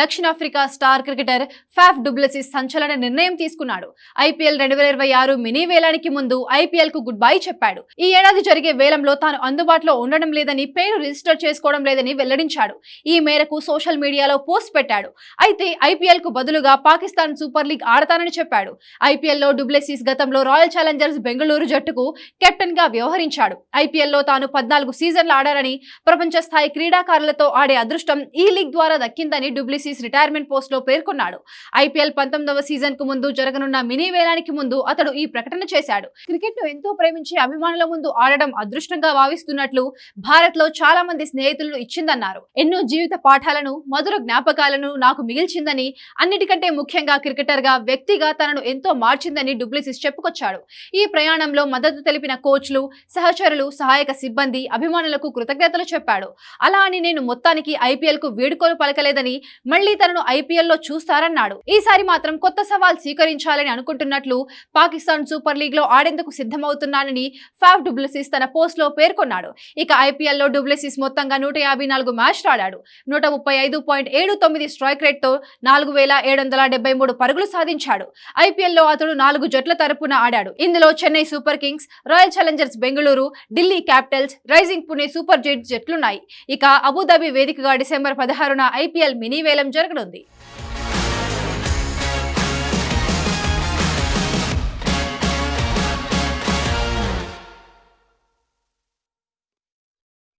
దక్షిణాఫ్రికా star cricketer Faf డుబ్లెసిస్ సంచలన నిర్ణయం తీసుకున్నాడు. ఐపీఎల్ రెండు వేల ఇరవై ఆరు మినీ వేలానికి ముందు ఐపీఎల్కు గుడ్ బై చెప్పాడు. ఈ ఏడాది జరిగే వేలంలో తాను అందుబాటులో ఉండడం లేదని పేరు రిజిస్టర్ చేసుకోవడం లేదని వెల్లడించాడు. ఈ మేరకు సోషల్ మీడియాలో పోస్ట్ పెట్టాడు. అయితే ఐపీఎల్కు బదులుగా పాకిస్తాన్ సూపర్ లీగ్ ఆడతానని చెప్పాడు. ఐపీఎల్లో డుబ్లెసిస్ గతంలో రాయల్ ఛాలెంజర్స్ బెంగళూరు జట్టుకు కెప్టెన్గా వ్యవహరించాడు. ఐపీఎల్లో తాను పద్నాలుగు సీజన్లు ఆడారని ప్రపంచ స్థాయి క్రీడాకారులతో ఆడే అదృష్టం ఈ లీగ్ ద్వారా దక్కిందని డుబ్లిసిస్ రిటైర్మెంట్ పోస్ట్లో పేర్కొన్నాడు. ఐపీఎల్ పంతొమ్మిదవ సీజన్కు ముందు జరగనున్న మినీ వేలానికి ముందు అతడు ఈ ప్రకటన చేశాడు. క్రికెట్ను ఎంతో ప్రేమించి అభిమానుల ముందు ఆడడం అదృష్టంగా భావిస్తున్నట్లు భారత్లో చాలా మంది స్నేహితులను ఇచ్చిందన్నారు. ఎన్నో జీవిత పాఠాలను మధుర జ్ఞాపకాలను నాకు మిగిల్చిందని అన్నిటికంటే ముఖ్యంగా క్రికెటర్గా వ్యక్తిగా తనను ఎంతో మార్చిందని డుప్లిసిస్ చెప్పుకొచ్చాడు. ఈ ప్రయాణంలో మద్దతు తెలిపిన కోచ్లు సహచరులు సహాయక సిబ్బంది అభిమానులకు కృతజ్ఞతలు చెప్పాడు. అలా అని నేను మొత్తానికి ఐపీఎల్కు వేడుకోలు పలకలేదని మళ్ళీ తనను ఐపీఎల్లో చూస్తారన్నాడు. ఈసారి మాత్రం కొత్త సవాల్ స్వీకరించాలని అనుకుంటున్నట్లు పాకిస్తాన్ సూపర్ లీగ్లో ఆడేందుకు సిద్ధమవుతున్నానని ఫాఫ్ డుబ్లెసిస్ తన పోస్ట్లో పేర్కొన్నాడు. ఇక ఐపీఎల్లో డుబ్లెసిస్ మొత్తంగా నూట యాభై నాలుగు మ్యాచ్లు ఆడాడు. నూట ముప్పై ఐదు పాయింట్ ఏడు తొమ్మిది స్ట్రైక్ రేట్తో నాలుగు వేల ఏడు వందల డెబ్బై మూడు పరుగులు సాధించాడు. ఐపీఎల్లో అతడు నాలుగు జట్ల తరపున ఆడాడు. ఇందులో Chennai super kings royal challengers Bengaluru Delhi capitals rising Pune super jet జట్లున్నాయి. ఇక అబుదాబి వేదికగా డిసెంబర్ పదహారున ఐపీఎల్ మినీ వేలం జరగనుంది.